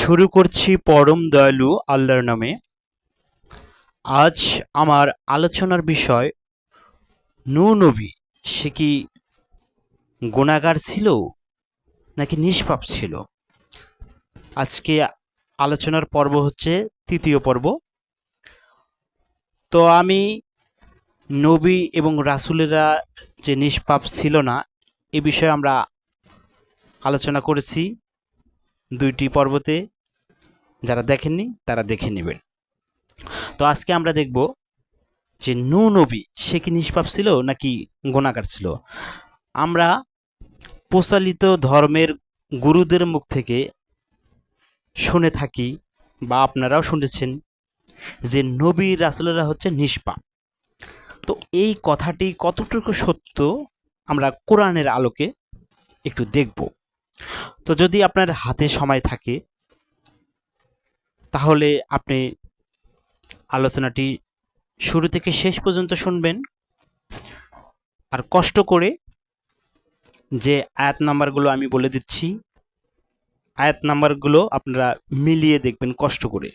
শুরু করছি পরম দয়ালু আল্লাহর নামে। আজ আমার আলোচনার বিষয়, নূ নবী, সে কি গুণাগার ছিল নাকি নিষ্পাপ ছিল? আজকে আলোচনার পর্ব হচ্ছে তৃতীয় পর্ব। তো আমি নবী এবং রাসুলেরা যে নিষ্পাপ ছিল না, এ বিষয়ে আমরা আলোচনা করেছি। দুইটি পর্বতে যারা দেখেননি, তারা দেখে নেবেন। তো আজকে আমরা দেখব যে নূ নবী সে কি নিষ্পাপ ছিল নাকি গুণাগার ছিল? আমরা প্রচলিত ধর্মের গুরুদের মুখ থেকে শুনে থাকি বা আপনারাও শুনেছেন যে নবী রাসূলেরা হচ্ছে নিষ্পাপ। তো এই কথাটি কতটুকু সত্য আমরা কোরআনের আলোকে একটু দেখব। তো যদি আপনার হাতে সময় থাকে, তাহলে আপনি আলোচনাটি শুরু থেকে শেষ পর্যন্ত শুনবেন আর কষ্ট করে যে আয়াত নাম্বারগুলো আমি বলে দিচ্ছি, আয়াত নাম্বারগুলো আপনারা মিলিয়ে দেখবেন কষ্ট করে।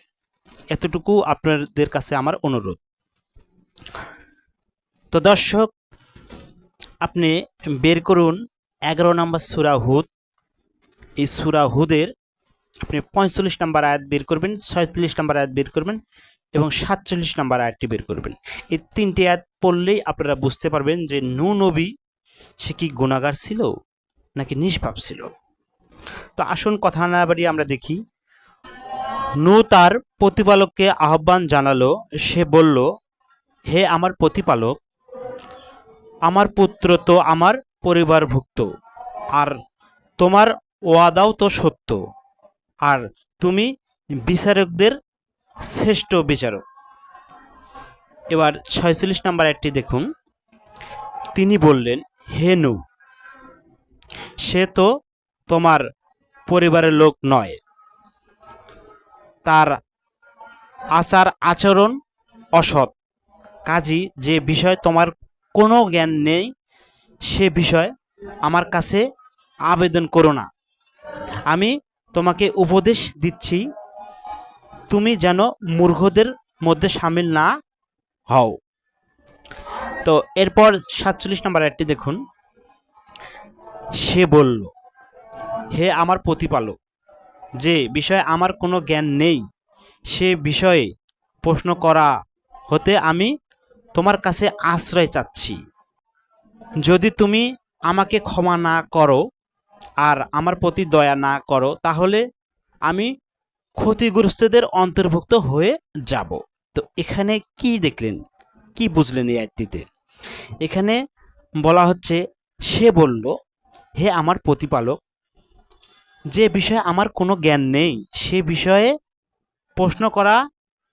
এতটুকু আপনাদের কাছে আমার অনুরোধ। তো দর্শক, আপনি বের করুন এগারো নম্বর সুরা হুদ। এই সুরা হুদের আপনি পঁয়তাল্লিশ নাম্বার আয়াত বের করবেন ছয়চল্লিশ নাম্বার আয়াত বের করবেন এবং সাতচল্লিশ নাম্বার আয়াতটি বের করবেন। এই তিনটি আয়াত পড়লেই আপনারা বুঝতে পারবেন যে নু নবী সে কি গুণাগার ছিল নাকি নিষ্পাপ ছিল। তো আসুন কথা না বাড়িয়ে আমরা দেখি নু তার প্রতিপালককে আহ্বান জানালো, সে বলল, হে আমার প্রতিপালক, আমার পুত্র তো আমার পরিবারভুক্ত, আর তোমার ওয়াদাও তো সত্য। আর তুমি বিচারকদের শ্রেষ্ঠ বিচারক। এবার ছয়চল্লিশ নাম্বার একটি দেখুন। তিনি বললেন, হে নু সে তো তোমার পরিবারের লোক নয়। তার আচার আচরণ অসৎ। কাজী, যে বিষয় তোমার কোনো জ্ঞান নেই, সে বিষয় আমার কাছে আবেদন করো না। আমি তোমাকে উপদেশ দিচ্ছি, তুমি যেন মূর্খদের মধ্যে সামিল না হও। তো এরপর সাতচল্লিশ নম্বর একটি দেখুন। সে বলল, হে আমার প্রতিপালক, যে বিষয়ে আমার কোনো জ্ঞান নেই, সে বিষয়ে প্রশ্ন করা হতে আমি তোমার কাছে আশ্রয় চাচ্ছি। যদি তুমি আমাকে ক্ষমা না করো আর আমার প্রতি দয়া না করো, তাহলে আমি ক্ষতিগ্রস্তদের অন্তর্ভুক্ত হয়ে যাব। তো এখানে কি দেখলেন? কি বুঝলেন এই আয়াতটিতে? এখানে বলা হচ্ছে, সে বলল, হে আমার প্রতিপালক, যে বিষয়ে আমার কোনো জ্ঞান নেই, সে বিষয়ে প্রশ্ন করা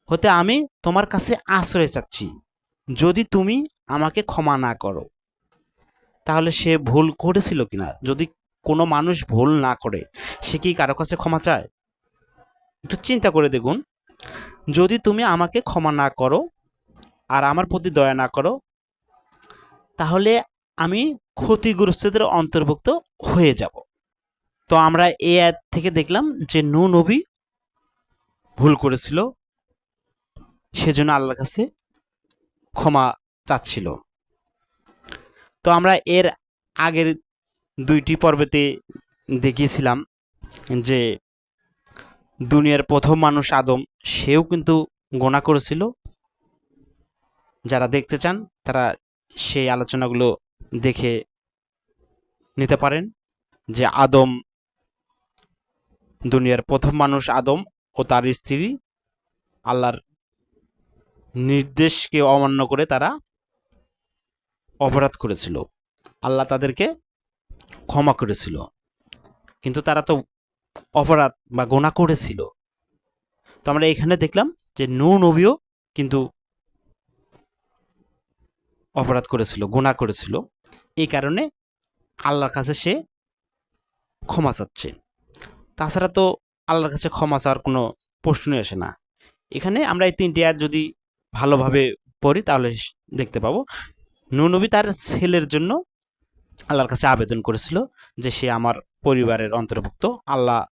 হতে আমি তোমার কাছে আশ্রয় চাচ্ছি। যদি তুমি আমাকে ক্ষমা না করো, তাহলে সে ভুল করেছিল কিনা? যদি কোনো মানুষ ভুল না করে, সে কি কারও কাছে ক্ষমা চায়? একটু চিন্তা করে দেখুন। যদি তুমি আমাকে ক্ষমা না করো আর আমার প্রতি দয়া না করো, তাহলে আমি ক্ষতিগ্রস্তদের অন্তর্ভুক্ত হয়ে যাব। তো আমরা এ অ্যাড থেকে দেখলাম যে নু নবী ভুল করেছিল, সেজন্য আল্লাহর কাছে ক্ষমা চাচ্ছিল। তো আমরা এর আগের দুইটি পর্বতে দেখিয়েছিলাম যে দুনিয়ার প্রথম মানুষ আদম, সেও কিন্তু গোনা করেছিল। যারা দেখতে চান, তারা সেই আলোচনাগুলো দেখে নিতে পারেন যে আদম দুনিয়ার প্রথম মানুষ আদম ও তার স্ত্রী আল্লাহর নির্দেশকে অমান্য করে তারা অপরাধ করেছিল। আল্লাহ তাদেরকে ক্ষমা করেছিল। কিন্তু তারা তো অপরাধ বা গোনা করেছিল। তো আমরা এখানে দেখলাম যে নূ নবীও কিন্তু অপরাধ করেছিল, গোনা করেছিল। এই কারণে আল্লাহর কাছে সে ক্ষমা চাচ্ছে। তাছাড়া তো আল্লাহর কাছে ক্ষমা চাওয়ার কোনো প্রশ্নই আসে না। এখানে আমরা এই তিনটি আয়াত যদি ভালোভাবে পড়ি, তাহলে দেখতে পাবো নবী তার ছেলের জন্য আল্লাহর কাছে আবেদন করেছিল যে সে আমার পরিবারের অন্তর্ভুক্ত। আল্লাহ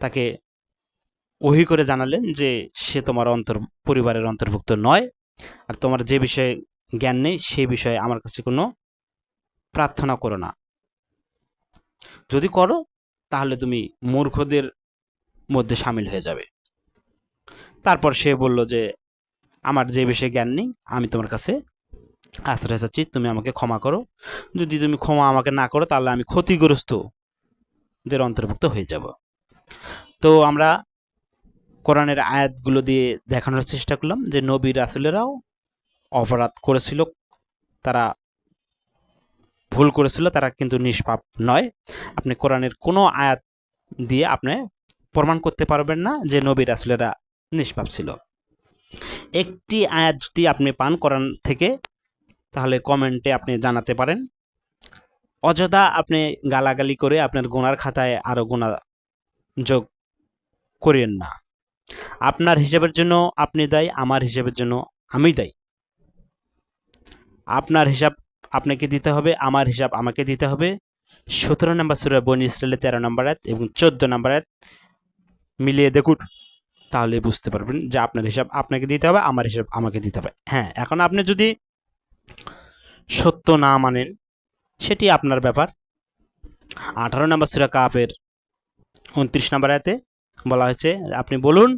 তাকে ওহি করে জানালেন যে সে তোমার অন্তর, পরিবারের অন্তর্ভুক্ত নয়। আর তোমার যে বিষয়ে জ্ঞান নেই সেই বিষয়ে আমার কাছে কোনো প্রার্থনা করো না। যদি করো, তাহলে তুমি মূর্খদের মধ্যে সামিল হয়ে যাবে। তারপর সে বলল যে, আমার যে বিষয়ে জ্ঞান নেই, আমি তোমার কাছে আশ্রয় চাচ্ছি, তুমি আমাকে ক্ষমা করো। যদি তুমি ক্ষমা আমাকে না করো, তাহলে আমি ক্ষতিগ্রস্তদের অন্তর্ভুক্ত হয়ে যাব। তো আমরা কোরআনের আয়াতগুলো দিয়ে দেখানোর চেষ্টা করলাম যে নবী রাসুলেরাও অপরাধ করেছিল, তারা ভুল করেছিল, তারা কিন্তু নিষ্পাপ নয়। আপনি কোরআনের কোনো আয়াত দিয়ে আপনি প্রমাণ করতে পারবেন না যে নবী রাসুলেরা নিষ্পাপ ছিল। একটি আয়াত যদি আপনি পান কোরআন থেকে তাহলে কমেন্টে আপনি জানাতে পারেন। অযথা আপনি গালাগালি করে আপনার গোনার খাতায় আরও গোনা যোগ করিয়েন না। আপনার হিসাবের জন্য আপনি দায়ী, আমার হিসাবের জন্য আমি দায়ী। আপনার হিসাব আপনাকে দিতে হবে, আমার হিসাব আমাকে দিতে হবে। সতেরো নম্বর সুরা বনি ইসরায়েলের তেরো নম্বর আয়াত এবং চোদ্দ নম্বর আয়াত মিলিয়ে দেখুন, তাহলে বুঝতে পারবেন যে আপনার হিসাব আপনাকে দিতে হবে, আমার হিসাব আমাকে দিতে হবে। হ্যাঁ এখন আপনি যদি সত্য না মানেন, সেটি আপনার ব্যাপার। আঠারো নম্বর সুরা কাপের উনত্রিশ নম্বর আয়াতে বলা হয়েছে, আপনি বলুন,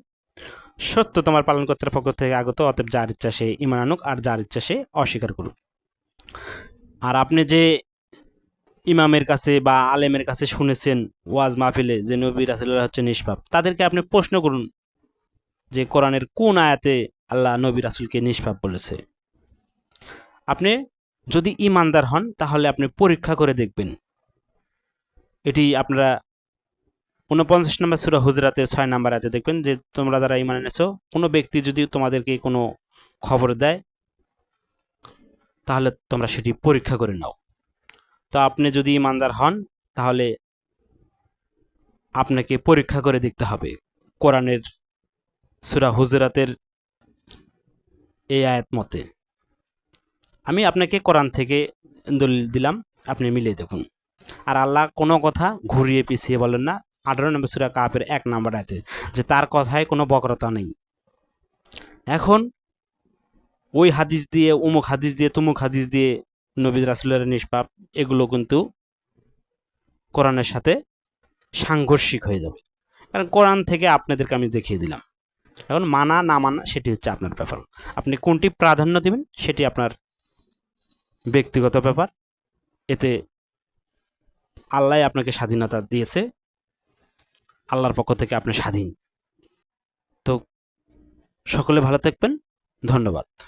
সত্য তোমার পালন কর্তার পক্ষ থেকে আগত, অতএব যার ইচ্ছা সে ইমান আনুক, আর যার ইচ্ছা সে অস্বীকার করুক। আর আপনি যে ইমামের কাছে বা আলেমের কাছে শুনেছেন ওয়াজ মাহফিলে, যে নবী রাসুল্লাহ হচ্ছে নিষ্পাপ, তাদেরকে আপনি প্রশ্ন করুন যে কোরআনের কোন আয়াতে আল্লাহ নবী রাসুলকে নিষ্পাপ বলেছে? আপনি যদি ইমানদার হন, তাহলে আপনি পরীক্ষা করে দেখবেন। এটি আপনারা উনপঞ্চাশ নম্বর সুরা হুজরাতে ছয় নাম্বার আছে দেখবেন যে, তোমরা যারা ইমান এনেছো, কোনো ব্যক্তি যদি তোমাদেরকে কোনো খবর দেয়, তাহলে তোমরা সেটি পরীক্ষা করে নাও। তো আপনি যদি ইমানদার হন, তাহলে আপনাকে পরীক্ষা করে দেখতে হবে। কোরআনের সুরা হুজরাতের এই আয়াত মতে। আমি আপনাকে কোরআন থেকে দলিল দিলাম, আপনি মিলিয়ে দেখুন। আর আল্লাহ কোনো কথা ঘুরিয়ে পিছিয়ে বলেন না। আঠারো নম্বর সুরা কাপের এক নাম্বার আয়াতে, যে তার কথায় কোনো বক্রতা নেই। এখন ওই হাদিস দিয়ে, উমুক হাদিস দিয়ে, তুমুক হাদিস দিয়ে নবী রাসুলের নিষ্পাপ, এগুলো কিন্তু কোরআনের সাথে সাংঘর্ষিক হয়ে যাবে। কারণ কোরআন থেকে আপনাদেরকে আমি দেখিয়ে দিলাম। এখন মানা না মানা, সেটি হচ্ছে আপনার ব্যাপার। আপনি কোনটি প্রাধান্য দিবেন, সেটি আপনার ব্যক্তিগত ব্যাপার। এতে আল্লাহ আপনাকে স্বাধীনতা দিয়েছে। আল্লাহর পক্ষ থেকে আপনি স্বাধীন। তো সকলে ভালো থাকবেন। ধন্যবাদ।